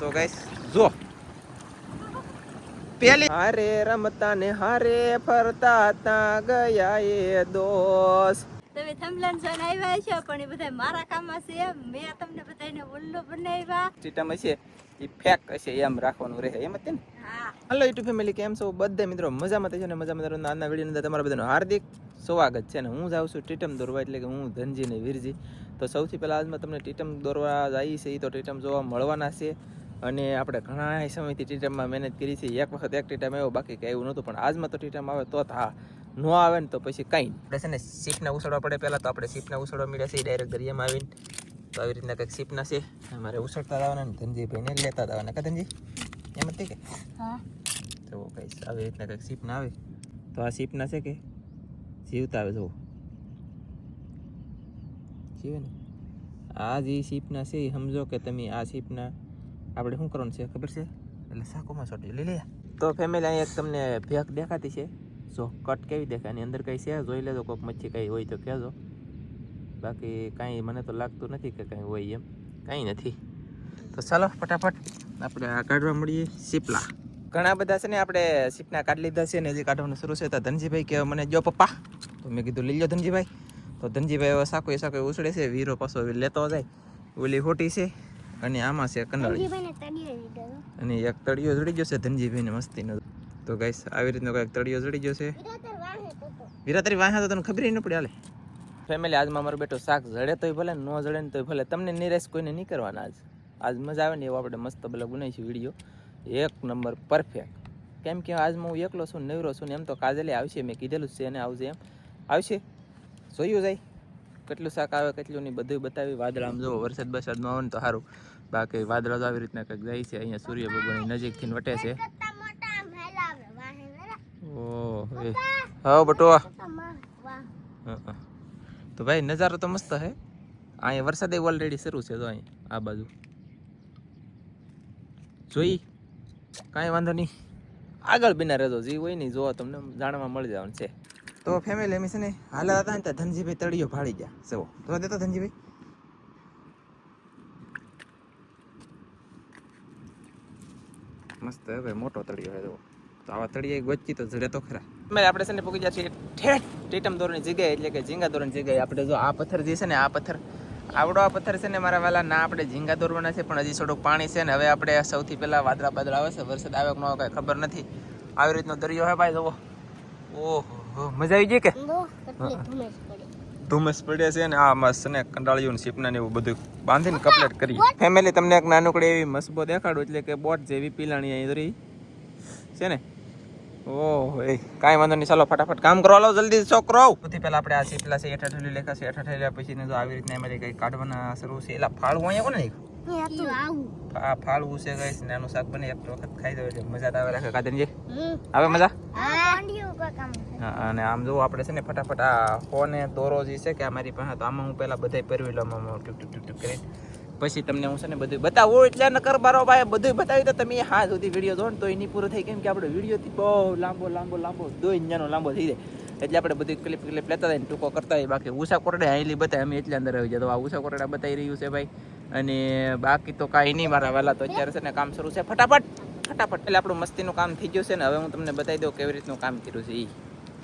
તો ગાઈસ જો પેલી હારે રમતા ને હારે ફરતા તા ગયા એ દોસ્ત. તમે થમલન આવ્યા છો પણ એ બધા મારા કામમાં છે મેં તમને બધાને ઉલ્લુ બનાવ્યા. સિસ્ટમ હશે એ ફેક હશે એમ રાખવાનું રહે. એમ જ ને? હા. યુટ્યુબ ફેમિલી કેમ છો? બધા મિત્રો મજામાં થશે ને? મજામાં થશે આજના વિડીયોની અંદર તમારા બધાનું હાર્દિક સ્વાગત છે ને? હું જાઉં છું ટીટમ દોરવા એટલે કે હું ધનજી ને વીરજી. તો સૌથી પહેલાં આજમાં તમને ટીટમ દોરવા જઈએ છે એ તો ટીટમ જોવા મળવાના છે. અને આપણે ઘણા સમયથી ટીટમમાં મહેનત કરી છે. એક વખત એક ટીટમ આવ્યો બાકી કે એવું નહોતું પણ આજમાં તો ટીટમ આવે તો હા. ન આવે ને તો પછી કાંઈ આપણે છે ને સીપના ઉછળવા પડે પહેલાં તો આપણે સીપના ઉછળવા મળ્યા છે ડાયરેક્ટ દરિયામાં આવીને. તો આવી રીતના કંઈક સીપના છે. અમારે ઉછળતા જવાના ને ધનજીભાઈને લેતા જવાના. કા ધનજી? એમ જ કે? હા. તો કઈ આવી રીતના કંઈક સીપના આવે. તો આ સીપના છે કે? જીવતા આવે જુઓ. જીવે ને? આ જે સીપના છે એ સમજો કે તમે આ સીપના આપણે શું કરવાનું છે ખબર છે? એટલે શાકોમાં છોટી લઈ લે. તો ફેમિલી અહીંયા એક તમને ભેક દેખાતી છે. જો કટ કેવી દેખાય? એની અંદર કંઈ છે? જોઈ લેજો કોઈક મચ્છી કંઈ હોય તો કહેજો. બાકી કાંઈ મને તો લાગતું નથી કે કાંઈ હોય એમ. કાંઈ નથી. તો ચાલો, ફટાફટ આપણે આ કાઢવા મળીએ સીપલા ઘણા બધા છે ને આપણે સીપના કાઢી લીધા છે ને હજી કાઢવાનું શરૂ છે. તો ધનજીભાઈ કે મને જો પપ્પા. તો મેં કીધું, લઈ લો ધનજીભાઈ. તો ધનજીભાઈ હવે સાકો સાકો ઉછળે છે, વીરો પાછો લેતો જાય. ઓલી ખોટી છે. અને આમાં છે કંડાળી. અને એક તળિયો જડી ગયો છે ધનજીભાઈને મસ્તીનો. તો ગાઈસ આવી રીતનો કંઈક તળિયો જડી ગયો છે. વિરાતરી તારી તો. તને ખબર ન પડી હાલે. ફેમિલી આજમાં અમારો બેટો શાક જડે તોય ભલે ન જડે ને તોય ભલે. તમને નિરાશ કોઈને નહીં કરવાના આજ. આજ મજા આવે ને એવો આપણે મસ્ત ભલે બનાવીશું વીડિયો. એક નંબર પરફેક્ટ કેમ કે આજમાં હું એકલો છું નવરો છું ને એમ તો કાજલે આવશે મેં કીધેલું જ છે અને આવશે એમ. આવશે? જોયું જાય. કેટલું શાક આવે, કેટલું નહીં બધું બતાવી. વાદળા આમ વરસાદ બરસાદમાં આવે ને તો સારું. બાકી વાદળા આવી રીતના કંઈક જાય છે, અહીંયા સૂર્ય ભગવાન નજીકથી વટે છે. હા બટો તો ભાઈ, નજારો તો મસ્ત હે. અહીંયા વરસાદ ઓલરેડી શરૂ છે તો અહીં, આ બાજુ. જોઈ? કાંઈ વાંધો નહીં. આગળ બિના રહેજો, જે હોય ને જોવા તમને જાણવા મળી જવાનું છે. તો ફેમિલી એમ છે ને હાલા હતા ને ત્યાં ધનજીભાઈ તળિયો ફાડી ગયા. જવો તો દેતો ધનજીભાઈ. મસ્ત હવે મોટો તળિયો હે જવો તો આવા તળિયે ગોચી તો જડે તો ખરા. મેં આપણે છે ને પૂકી ગયા છીએ ઠેઠ ટીટમ દોરની જગ્યાએ, એટલે કે ઝીંગા દોરની જગ્યાએ. આપણે જો આ પથ્થર જે છે ને, આ પથ્થર, આવડો આ પથ્થર છે ને મારા વાલા, ના આપણે ઝીંગા દોરવાના છે, પણ હજી થોડુંક પાણી છે ને, હવે આપણે સૌથી પહેલાં વાદળા બાદળા આવે છે, વરસાદ આવે કે ન આવે કાંઈ ખબર નથી. આવી રીતનો દરિયો હે ભાઈ જવો ઓહો. મજા આવી ગઈ કે? ધુમ્મસ પડે. છે ને આ મસ્ત ને કંટાળ્યું ને સીપના ને એવું બધું બાંધીને કપલેટ કરી. ફેમિલી તમને એક નાનકડી એવી મસબો દેખાડું એટલે કે બોટ જેવી પીલાણી અહીં રહી. છે ને? ઓહ એ કાંઈ વાંધો નહીં ચાલો ફટાફટ કામ કરવા લો જલ્દી છોકરો. સૌથી પહેલાં આપણે આ સીપલા છે એઠા ઠેલી લેખા છે એઠા ઠેલ્યા પછી ને જો આવી રીતના એમાંથી કંઈ કાઢવાના શરૂ છે. એલા ફાળવું અહીંયા કોને નાખ્યું? આ ફાળવું છે ગઈશ ને આનું શાક બને એક વખત ખાઈ દો એટલે મજા આવે રાખે કાદનજી આવે મજા? હા, અને આમ જો આપણે છે ને ફટાફટ આ ફોન એ દોરો જે છે કે આ મારી પાસે તો આમાં હું પહેલા બધાય પહેરવી લઉં ટુક ટુક ટુક ટુક કરીને. પછી તમને હું છે ને બધું બતાવું એટલે નકર બારો ભાઈ બધું બતાવી તો તમે હા સુધી વીડિયો જો ને તો એની પૂરો થઈ કેમ કે આપણે વિડીયોથી બહુ લાંબો લાંબો લાંબો દો ઇન્જાનો લાંબો થઈ જાય. એટલે આપણે બધી ક્લિપ ક્લિપ લેતા હોય ટૂંકો કરતા હોય બાકી ઉષા કોરડા આઈલી બતાવી અમે એટલે અંદર આવી જાય તો આ ઉષા કોરડા બતાવી રહ્યું છે ભાઈ. અને બાકી તો કાંઈ નહીં, મારા વહેલા તો અત્યારે છે ને કામ શરૂ છે. ફટાફટ ફટાફટ. એટલે આપણું મસ્તીનું કામ થઈ ગયું છે ને, હવે હું તમને બતાવી દઉં કેવી રીતનું કામ કર્યું છે એ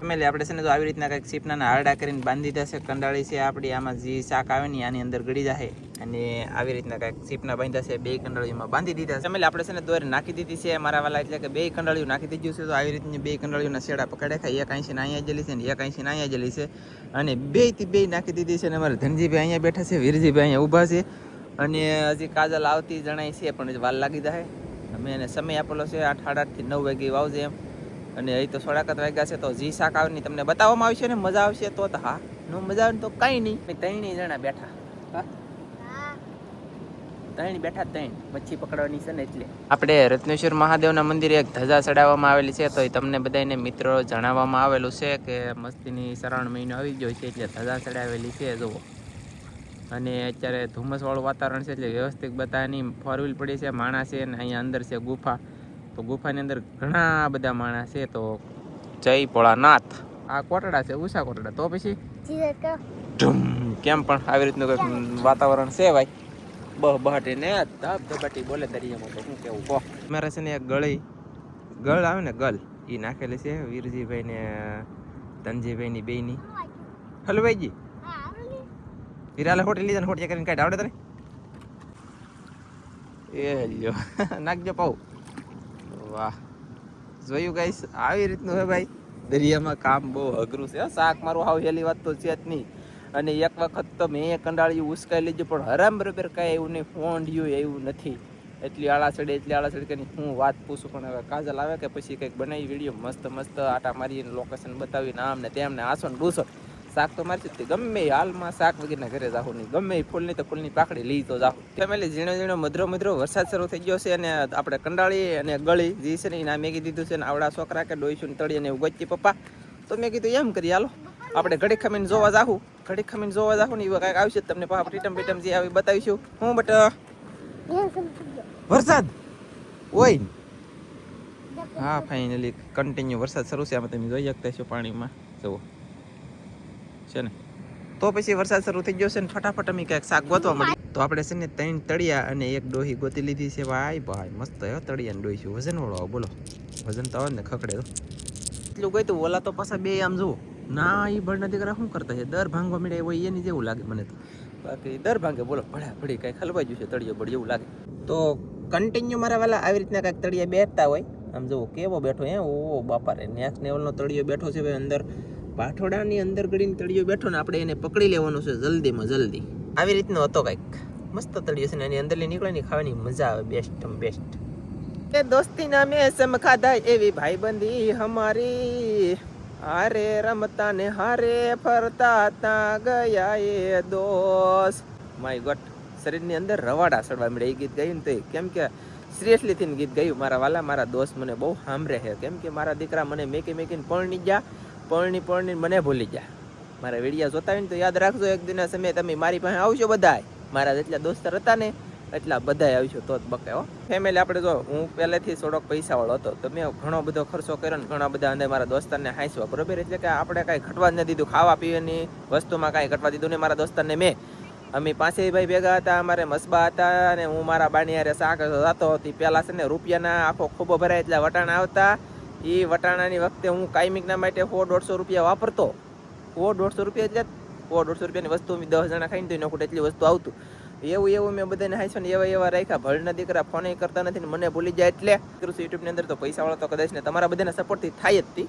ફેમિલી આપણે છે ને તો આવી રીતના કંઈક સીપના હારડા કરીને બાંધી છે કંડાળી છે આપણી, આમાં જે શાક આવે ને આની અંદર ગળી જાય અને આવી રીતના કંઈક સીપના બાંધ્યા છે બે કંડાળીઓમાં બાંધી દીધા છે. એટલે આપણે છે ને દોર નાખી દીધી છે મારા વાલા, એટલે કે બે કંડાળીઓ નાખી દીધું છે. તો આવી રીતની બે કંડાળીઓના શેડા પકડે ખાય એક અહીંથી અહીંયા જેલી છે ને એક અહીંથી અહીંયા જેલી છે. અને બેથી બે નાખી દીધી છે અને અમારે ધનજીભાઈ અહીંયા બેઠા છે, વીરજીભાઈ અહીંયા ઊભા છે. અને હજી કાજલ આવતી જણાય છે, પણ વાલ લાગી જાય અમે એને સમય આપેલો છે, આઠ, સાડા આઠથી નવ વાગે વાવજે એમ. અને અહીં તો સોળાકત વાગ્યા છે, તો જી શાક આવે ને તમને બતાવવામાં આવશે ને, મજા આવશે તો હા. નો મજા આવે તો કાંઈ નહીં. ત્રણ જણા બેઠા. હા? ત્રણ બેઠા ત્રણ મચ્છી પકડવાની છે ને એટલે. આપણે રત્નેશ્વર મહાદેવના મંદિરે એક ધજા ચડાવવામાં આવેલી છે, તો એ તમને બધાને મિત્રો જણાવવામાં આવેલું છે કે મસ્તીની શ્રાવણ મહિનો આવી ગયો છે, એટલે ધજા ચડાવેલી છે, જુઓ. અને અત્યારે ધુમ્મસવાળું વાતાવરણ છે એટલે વ્યવસ્થિત બધાની ફોર વ્હીલ પડી છે, માણસ છે અને અહીંયા અંદર છે ગુફા. તો ગુફાની અંદર ઘણા બધા માણસ છે, તો જય ભોળાનાથ. આ કોટડા છે ઉષા કોટડા. તો પછી? કેમ પણ આવી રીતનું કંઈક વાતાવરણ છે ભાઈ? બહ બહાટી ને ધબ ધબાટી બોલે દરિયામાં તો શું કેવું? કહો મારે છે ને એક ગળી. ગળ આવે ને ગલ એ નાખેલી છે વીરજીભાઈ ને ધનજીભાઈ ની બેની હલવાઈજી હીરાલે હોટલ લીધા ને હોટિયા કરીને કાઢ આવડે તને? એ લ્યો. નાખજો પાઉ. વાહ. જોયું ગાઈસ? આવી રીતનું હે ભાઈ. દરિયામાં કામ બહુ અઘરું છે. શાક મારું હાવ હેલી વાત તો છે જ નહીં. અને એક વખત તો મેં કંડાળ્યું ઉસકાઈ લીધું, પણ હરામ બરોબર કાંઈ એવું નહીં, ફોંડ્યું એવું નથી. એટલી આળા ચડે એટલી આળા ચડે કે હું વાત પૂછું, પણ હવે કાજલ આવે કે પછી કંઈક બનાવી, વીડિયો મસ્ત મસ્ત આટા મારીને લોકેશન બતાવીને આમ ને તેમને આસો ને ડૂસો શાક તો મારતી જ ગમે હાલમાં શાક વગેરેના ઘરે જાહો નહીં. ગમે ફૂલની તો ફૂલની પાકડી લઈ તો જાહો. ફેમિલી ઝીણો ઝીણો મધરો મધરો વરસાદ શરૂ થઈ ગયો છે અને આપણે કંડાળી અને ગળી જે છે ને એના મેગી દીધું છે ને આવડા છોકરા કે ડોઈશું ને અને ને એવું ગોચી પપ્પા. તો મેં કીધું એમ કરી, હાલો, આપણે ઘડી ખમીને જોવા જાહું. ઘડી ખમીને જોવા જાહું ને એવા કાંઈક આવશે તમને. પાપ પ્રીટમ પ્રીટમ જે આવી બતાવીશું. હું બટ વરસાદ? ઓય. હા ફાઇનલી કન્ટિન્યુ વરસાદ શરૂ છે. આમાં તમે જોઈ શકતા છો પાણીમાં. જુઓ. છે ને? તો પછી વરસાદ શરૂ થઈ ગયો છે ને ફટાફટ અમે ક્યાંક શાક ગોતવા મળી તો આપણે છે ને ત્રણ તળિયા અને એક ડોહી ગોતી લીધી છે. ભાઈ ભાઈ મસ્ત હે તળિયા ડોહી છે. વજન વાળો બોલો. વજન તો આવે ને ખકડે તો. એટલું ગઈ તો ઓલા તો પાછા બે આમ જુઓ. ના એ બળના દીકરા શું કરતા છે? દર ભાંગવા મળે હોય એની જેવું લાગે મને તો. બાકી દર ભાંગે બોલો ભળ્યા ભળી કઈ ખલવાઈ ગયું છે તળિયો બળી એવું લાગે. તો કન્ટિન્યુ મારા વાલા આવી રીતના કાંઈક તળિયા બેઠતા હોય. આમ જુઓ કેવો બેઠો હે? ઓ બાપા રે નેક્સ્ટ લેવલનો તળિયો બેઠો છે ભાઈ અંદર. પાઠોડાની અંદર ગળીને તળિયો બેઠો ને આપણે એને પકડી લેવાનો છે જલ્દીમાં જલ્દી. આવી રીતનો હતો કંઈક. મસ્ત તળિયો છે ને એની અંદરલી નીકળે ને ખાવાની મજા આવે બેસ્ટ બેસ્ટ એ દોસ્તી નામે સમ ખાધા એવી ભાઈબંધી હમારી. હારે રમતા ને હારે ફરતા તા ગયા એ દોસ્ત. માય ગોટ શરીરની અંદર રવાડા સડવા મળે એ ગીત ગાયું ને તો કેમ કે સિરિયસલી થઈને ગીત ગાયું. મારા વાલા મારા દોસ્ત મને બહુ સાંભળે છે. કેમ કે મારા દીકરા મને મેકી મેકીને પરણી ગયા. પરણી પરણી મને ભૂલી ગયા. મારા વિડીયા જોતા ને તો યાદ રાખજો એક દિના સમયે તમે મારી પાસે આવશો બધાય. મારા જેટલા દોસ્તર હતા ને એટલા બધાય આવશો તો જ બકે હો. ફેમિલી આપણે જો, હું પહેલેથી થોડોક પૈસાવાળો હતો, તો મેં ઘણો બધો ખર્ચો કર્યો ને ઘણા બધા અંદર મારા દોસ્તારને હાંસવા, બરોબર? એટલે કે આપણે કાંઈ ઘટવા જ ન દીધું, ખાવા પીવાની વસ્તુમાં કાંઈ ઘટવા દીધું ને મારા દોસ્તારને મેં. અમે પાંચેય ભાઈ ભેગા હતા, અમારે મસબા હતા અને હું મારા બાની હારે શાક હતી. પહેલા છે ને રૂપિયાના આખો ખૂબો ભરાય એટલે વટાણા આવતા. એ વટાણાની વખતે હું કાયમિકના માટે સો દોઢસો રૂપિયા વાપરતો. સો દોઢસો રૂપિયા એટલે સો દોઢસો રૂપિયાની વસ્તુ અમે દસ જણા ખાઈને તો એનો એટલી વસ્તુ આવતું. એવું એવું મેં બધાને હાઈસો ને એવા એવા રાખ્યા. ભળના દીકરા ફોન કરતા નથી ને મને ભૂલી જાય એટલે કરું છું યુટ્યુબની અંદર તો પૈસા વાળો તો કદાચ ને તમારા બધાના સપોર્ટથી થાય જ હતી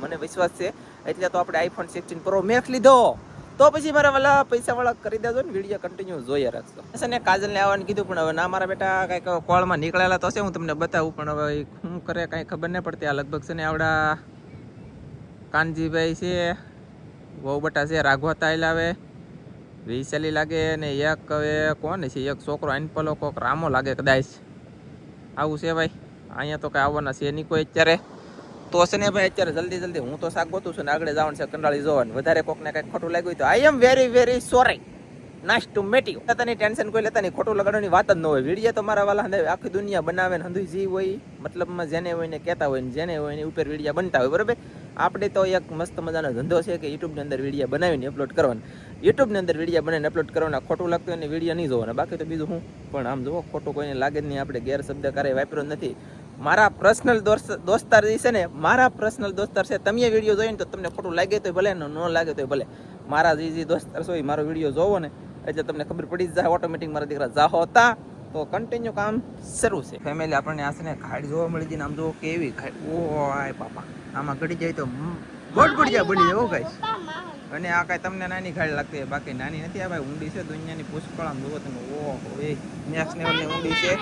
મને વિશ્વાસ છે. એટલે તો આપણે આઈફોન સિક્સટીન પ્રો મેક્સ લીધો. તો પછી મારા વાલા પૈસા વાળા કરી દેજો ને વીડિયો કન્ટિન્યુ જોઈએ રાખજો. ને કાજલને આવવાનું કીધું, પણ હવે ના, મારા બેટા કાંઈક કોળમાં નીકળેલા તો છે, હું તમને બતાવું, પણ હવે શું કરે કાંઈ ખબર નહીં પડતી. આ લગભગ છે ને આવડા કાનજીભાઈ છે બહુ બટા છે, રાઘવા તાઈલ આવે વિશાલી લાગે ને એક હવે કોણ છે, એક છોકરો આઈનપલો કોક રામો લાગે કદાચ. આવું છે ભાઈ, અહીંયા તો કાંઈ આવવાના છે નહીં કોઈ અત્યારે. તો છે ને ભાઈ અત્યારે જલ્દી જલ્દી. હું તો શાક ગોતું છું ને આગળ જવાનું છે કંડાળી જોવાનું. વધારે કોકને કંઈક ખોટું લાગ્યું તો I am very very sorry nice to met you તને ટેન્શન કોઈ લેતા નહીં. ખોટું લગાડવાની વાત જ ન હોય. વીડિયો તો મારા વાલા આખી દુનિયા બનાવે ને હંધુઈ જે હોય. મતલબમાં જેને હોય ને કહેતા હોય ને જેને હોય ને ઉપર વિડીયા બનતા હોય, બરાબર? આપણે તો એક મસ્ત મજાનો ધંધો છે કે યુટ્યુબની અંદર વિડીયા બનાવીને અપલોડ કરવાનું. યુટ્યુબની અંદર વિડીયા બનાવીને અપલોડ કરવાના. ખોટું લાગતું હોય ને વીડિયો નહીં જોવાના. બાકી તો બીજું હું પણ આમ જુઓ, ખોટું કોઈને લાગે જ નહીં. આપણે ગેર શબ્દ કરે વાપર્યો નથી. મારા પર્સનલ દોસ્તાર જે છે ને, મારા પર્સનલ દોસ્તાર છે. તમે વીડિયો જોઈને તો તમને ખોટું લાગે તો ભલે ને લાગે તો ભલે. મારા જે જે દોસ્તાર છે એ મારો વીડિયો જોવો ને, એટલે તમને ખબર પડી જાય ઓટોમેટિક મારા દીકરા જાહો હતા. તો કન્ટિન્યુ કામ શરૂ છે. ફેમિલી આપણને આ છે ને ખાડી જોવા મળી જઈને આમ જોવો કેવી ખાડી ઓ આય પાપા આમાં ઘડી જાય તો ગોડ ગોડિયા બની જાય એવું ગાઈસ અને આ કાંઈ તમને નાની ખાડી લાગતી હોય, બાકી નાની નથી. આ ભાઈ ઊંડી છે, દુનિયાની પુષ્કળ જુઓ તમે. ઓહો, એ નેક્સ્ટ લેવલની ઊંડી છે.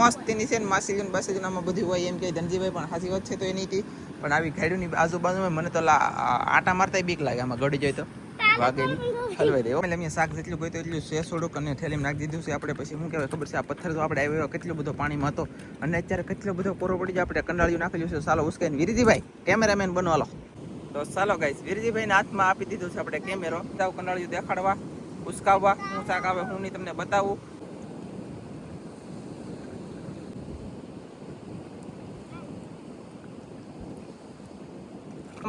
મસ્તીની છે ને માસીજન આમાં બધી હોય એમ કે ધનજીભાઈ પણ સાચી વાત છે તો એની હતી પણ આવી ખાડીઓની આજુબાજુમાં મને તો આટા મારતા બીક લાગે, આમાં ગડી જાય તો. વાગે હલવાઈ દે એટલે શાક જેટલું ગયું એટલું શે થોડુંક અને થેલીમાં નાખી દીધું છે. આપણે પછી શું કહેવાય, ખબર છે, આ પથ્થર જો આપણે આવ્યો, કેટલો બધો પાણીમાં હતો. અને અત્યારે કેટલો બધો કોરો પડી જાય આપણે કંડાળિયું નાખેલું છે. સાલો ઉસકાઈને વિરીજીભાઈ કેમેરામેન બનવાલો તો ચાલો ગાઈસ વિરજીભાઈના હાથમાં આપી દીધું છે આપણે કેમેરો. જાવ દેખાડવા, ઉસકાવવા. હું શાક આવે, હું નહીં, તમને બતાવું.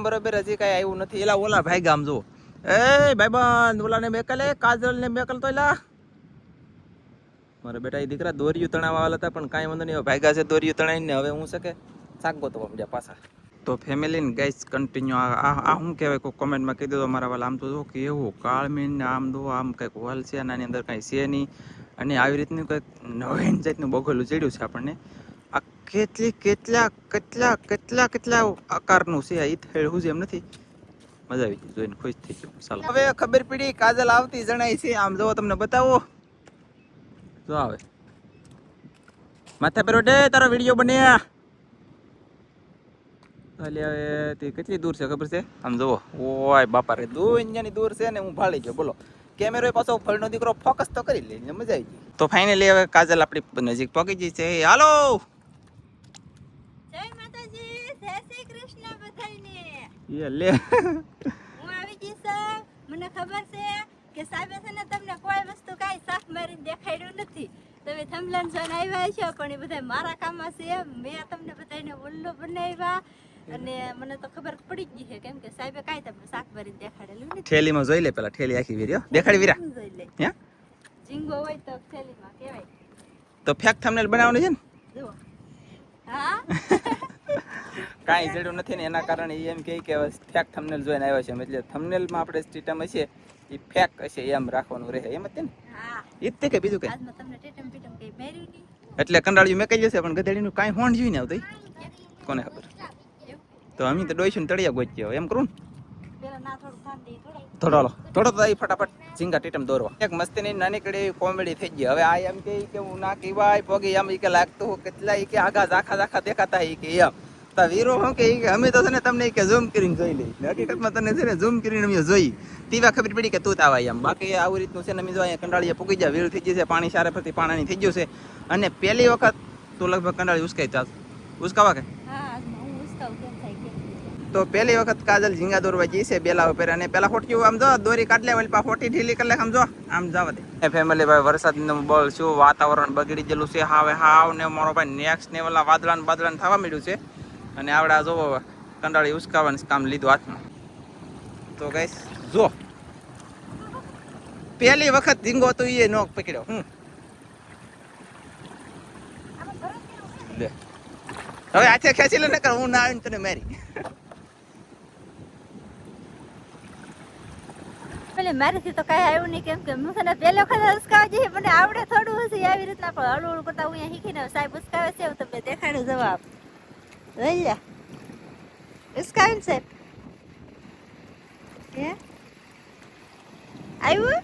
બરોબર, હજી કઈ આવ્યું નથી. એલા, ઓલા ભાઈ ગામ જો એ ભાઈ બંધ ઓલા ને મેકલે કાજલ ને મેકલ તો એલા. મારા બેટા એ દીકરા દોરિયું તણાવવા વાળા હતા, પણ કાંઈ વાંધો નહીં ભાઈ ભાગ્યા છે દોરિયું તણાવીને હવે હું શકે શાક ગોતવા મળ્યા પાછા. તો ફેમિલી ને ગાઈસ કન્ટિન્યુ આ આ શું કહેવાય? કોઈ કોમેન્ટમાં કહી દો મારા વાલા આમ તો જો કેવું કાળમીન આમ દો આમ કંઈક હોલ છે અને આની અંદર કાંઈ છે નહીં. અને આવી રીતનું કંઈક નવીન જાતનું બગોલું ચડ્યું છે આપણને. આ કેટલી કેટલા કેટલા કેટલા કેટલા આકારનું છે આ ઈથેળ હું એમ નથી. મજા આવી ગઈ જોઈને ખુશ થઈ ગયો. ચાલો. હવે ખબર પડી કાજલ આવતી જણાય છે. આમ જો તમને બતાવો. જો આવે. માથા પર તારો વીડિયો બન્યા. એટલે હવે તે કેટલી દૂર છે ખબર છે? આમ જુઓ. ઓય બાપા રે દુનિયાની દૂર છે ને હું ભાળી ગયો બોલો. કેમેરો પાછો ફળનો દીકરો ફોકસ તો કરી લે મજા આવી ગઈ. તો ફાઇનલી હવે કાજલ આપણી નજીક પહોંચી ગઈ છે. હાલો! જય માતાજી જય શ્રી કૃષ્ણ બધાયને. લે. હું આવી ગઈ મને ખબર છે કે સાહેબ છે ને તમને કોઈ વસ્તુ કાંઈ સાફ મારીને દેખાડ્યું નથી. તમે થમલન જોઈને આવ્યા છો પણ એ બધા મારા કામમાં છે. મેં તમને બધાને ઉલ્લુ બનાવ્યા. અને મને તો ખબર પડી જ ગઈ છે કેમ કે સાહેબે કાંઈ તમને શાક દેખાડેલું ને થેલીમાં જોઈ લે પેલા થેલી આખી વીર્યો. દેખાડી વીરા. જોઈ લે હે? જીંગો હોય તો થેલીમાં કહેવાય. તો ફેક થંબનેલ બનાવવાનું છે ને? જુઓ. હા? કાંઈ જડ્યું નથી ને એના કારણે એમ કહે કે ફેક થંબનેલ જોઈને આવ્યા છે. એટલે થંબનેલમાં આપણે સિસ્ટમ હશે એ ફેક હશે એમ રાખવાનું રહે. એમ જ ને? એ જ કે બીજું કંઈ એટલે કંડાળ્યું મેં કહી જશે પણ ગધેડીનું કાંઈ હોણ જોઈને આવતું કોને ખબર? તો અમે તો ડોઈશું તળિયા ગોચ્યો. એમ કરું થોડું દે થોડું. થોડો હાલો. થોડો તો ફટાફટ. ઝીંગા ટીટમ દોરવા. એક મસ્તીની નાનીકડી કોમેડી થઈ ગઈ. હવે આ એમ કે હું ના કહેવાય પોગી એમ કે લાગતું હું કેટલા કે આગા ઝાખા ઝાખા દેખાતા ઈ કે એમ. તો વીરો શું કે અમે તો છે ને તમને કે ઝૂમ કરીને જોઈ લઈ હકીકતમાં તને છે ને ઝૂમ કરીને અમે જોઈ. તીવા ખબર પડી કે તું તાવા એમ. બાકી આવી રીતનું છે ને અમે જો અહીંયા કંડાળીએ પૂગી જાય વીર થઈ છે પાણી સારા પરથી પાણી થઈ ગયું છે. અને પહેલી વખત તું લગભગ કંડાળી ઉસકાઈ ચાલ ઉસકાવા કે હા આજમાં હું ઉસકાવું કેમ થાય કેમ થાય. તો પહેલી વખત કાજલ ઝીંગા દોરવા જઈ છે બેલા ઉપર અને પેલા હોટિયું આમ જો, દોરી કાઢ લે પા હોટી ઢીલી કરી આમ જો, આમ જવા દે. ફેમિલી ભાઈ, વરસાદનું બળ શું, વાતાવરણ બગડી ગયેલું છે, હાવે હાવ ને મારો ભાઈ નેક્સ્ટ ને વાદળાને વાદળા ને બાદળા થવા મળ્યું છે. અને આવડા જોવો કંડાળી ઉસકાવાનું કામ લીધું હાથમાં. તો ગઈશ જો. પહેલી વખત ઝીંગો તો એ નો પકડ્યો. હું હવે આથે ખેંચી લે ને કર હું ના આવીને તને મારી. પેલે મારેથી તો કાંઈ આવ્યું નહીં કેમ કે હું તને પહેલો વખત ઉસકાવા જઈએ મને આવડે થોડું હશે આવી રીતના પણ હળવું હળવું કરતા હું અહીંયા શીખીને સાહેબ ઉસકાવે છે હું તમને દેખાડું જવાબ. જોઈ લે ને સાહેબ. હે? આવ્યું?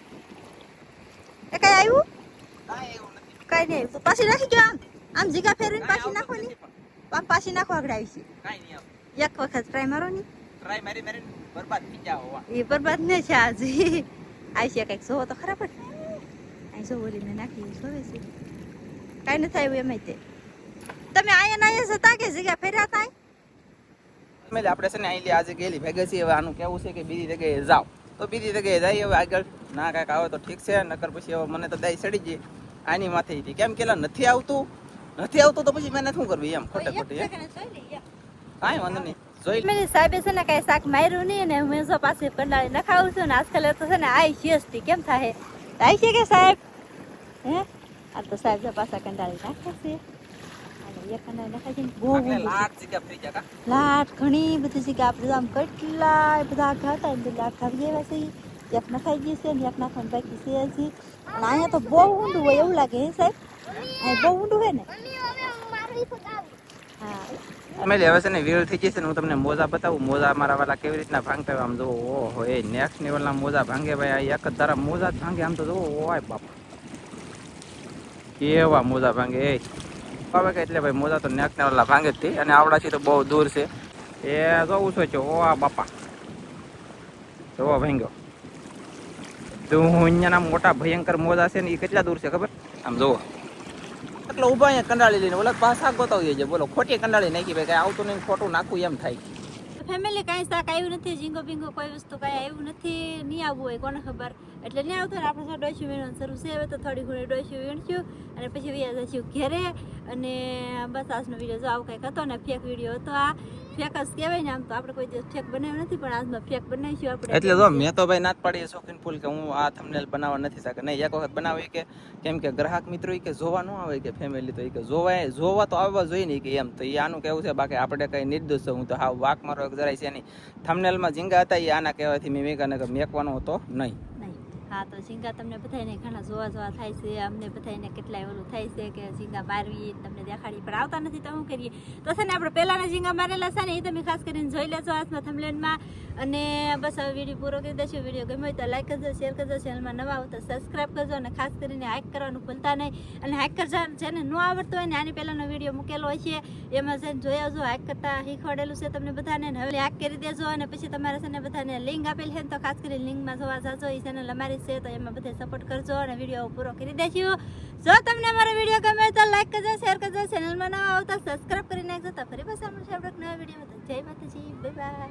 એ કઈ આવ્યું? કઈ નહીં તો પાછી નાખી જો આમ. આમ જીગા ફેરવીને પાછી નાખવાની આમ પાછી નાખો આગળ આવી છે એક વખત ટ્રાય મારો ની. ટ્રાય મારી મારી. બરબાદ થઈ હોવા એ બરબાદ ને છે આજે. છે કંઈક જોવો તો ખરા પણ અહીં જોવો લઈને નાખી જોવે છે. કાંઈ નથી થાય એમ તે. તમે આયા ના આયા જતા કે જગ્યા ફેર્યા તા એટલે આપણે છે ને અહીં આજે ગયેલી ભેગે છીએ. હવે આનું કેવું છે કે બીજી જગ્યાએ જાઓ. તો બીજી જગ્યાએ જઈએ હવે આગળ. ના કાંઈક આવે તો ઠીક છે. નકર પછી હવે મને તો દાઈ સડી જઈએ આની માથે હતી. કેમ કેલા નથી આવતું? નથી આવતું તો પછી મહેનત શું કરવી એમ? ખોટે ખોટી? કાંઈ વાંધો નહીં. જોઈ મેં સાહેબે છે ને કઈ શાક માર્યું નહીં ને હું જો પાસે કંડાળી નખાવું છું ને આજકાલ તો છે ને આઈ શિયસથી કેમ થાય? થાય છે કે સાહેબ? હે? આ તો સાહેબ જો પાછા કંડાળી નાખે છે. લાટ ઘણી બધી જગ્યા આપણે આમ કેટલા બધા હતા ને લાટ ખાવી એવા છે. એક નખાઈ ગઈ છે ને એક નાખવાનું બાકી છે હજી. અને અહીંયા તો બહુ ઊંડું હોય એવું લાગે હે સાહેબ. અહીંયા બહુ ઊંડું હોય ને? હા. ફેમિલી હવે છે ને વીર થઈ જશે ને હું તમને મોજા બતાવું. મોજા મારા વાલા કેવી રીતના ભાંગતા હોય આમ જો ઓહો, એ નેક્સ્ટ લેવલના મોજા ભાંગે ભાઈ. આ એક જ તારા મોજા જ ભાંગે. આમ તો જો ઓય બાપા. કેવા મોજા ભાંગે, એ. હવે કે એટલે ભાઈ મોજા તો નેક્સ્ટ લેવલના ભાંગે જ થી અને આવડાથી તો બહુ દૂર છે. એ જોઉં છું છો ઓ બાપા. જોવો ભાંગ્યો. દુનિયાના મોટા ભયંકર મોજા છે ને એ કેટલા દૂર છે ખબર? આમ જુઓ. એટલે ઊભા અહીંયા કંડાળી લઈને. ઓલા પાછા ગોતાવીએ છે. બોલો, ખોટી કંડાળી નાખી ભાઈ, કઈ આવતું નહીં, ખોટું નાખવું એમ થાય. ફેમિલી કાંઈ શાક આવ્યું નથી, ઝીંગો બિંગો કોઈ વસ્તુ કાંઈ આવ્યું નથી, નહીં આવવું હોય, કોને ખબર? એટલે ત્યાં આવતો ને આપણે ડોસ્યું વીણવાનું શરૂ છે. હવે તો થોડી ઘણી ડોસ્યું વીણશું અને પછી વ્યાજ જશું ઘેરે. અને બસ આજનો વીડિયો જો આવો કંઈક હતો ને, ફેક વીડિયો હતો આ. ફેક જ કહેવાય ને આમ તો આપણે કોઈ દિવસ ફેક બનાવ્યો નથી, પણ આજનો ફેક બનાવીશું આપણે. એટલે જો, મેં તો ભાઈ નાત પાડીએ શોખીન ફૂલ કે હું આ થંબનેલ બનાવવા નથી શકે નહીં, એક વખત બનાવી કે, કેમ કે ગ્રાહક મિત્રો કે જોવા ન આવે કે ફેમિલી તો એ કે જોવાય, જોવા તો આવવા જોઈએ નહીં કે એમ. તો એ આનું કેવું છે, બાકી આપણે કંઈ નિર્દોષ. હું તો હા વાક મારો જરાય છે નહીં. થંબનેલમાં ઝીંગા હતા એ આના કહેવાથી મેં મેં મેકવાનો હતો નહીં. હા તો ઝીંગા તમને બધાને ઘણા જોવા જોવા થાય છે. અમને બધાને કેટલાય ઓલું થાય છે કે ઝીંગા મારવી, તમને દેખાડી, પણ આવતા નથી તો શું કરીએ? તો છે ને આપણે પહેલાના ઝીંગા મારેલા છે ને એ તમે ખાસ કરીને જોઈ લેજો આજના થમલેનમાં અને બસ હવે વીડિયો પૂરો કરી દેશું. વીડિયો હોય તો લાઈક કરજો શેર કરજો ચેનલમાં નવા આવો તો સબસ્ક્રાઈબ કરજો અને ખાસ કરીને હાઈક કરવાનું ભૂલતા નહીં. અને હાઈક કરજો જેને ન આવડતું હોય ને આની પહેલાંનો વીડિયો મૂકેલો હોય છે, એમાં જઈને જોઈ આવજો. હાઈક કરતા શીખવાડેલું છે તમને બધાને. હવે હાઈક કરી દેજો અને પછી તમારે છે ને બધાને લિંક આપેલ છે ને તો ખાસ કરીને લિંકમાં જોવા જાજો. એ ચેનલ અમારી છે તો એમાં બધા સપોર્ટ કરજો અને વીડિયો પૂરો કરી દેશું. જો તમને અમારો વીડિયો ગમે તો લાઈક કરજો શેર કરજો. ચેનલમાં નવા આવતા સબસ્ક્રાઈબ કરી નાખજો તો ફરી પાછા મળશે આપણે નવા વિડીયોમાં. જય માતાજી બાય બાય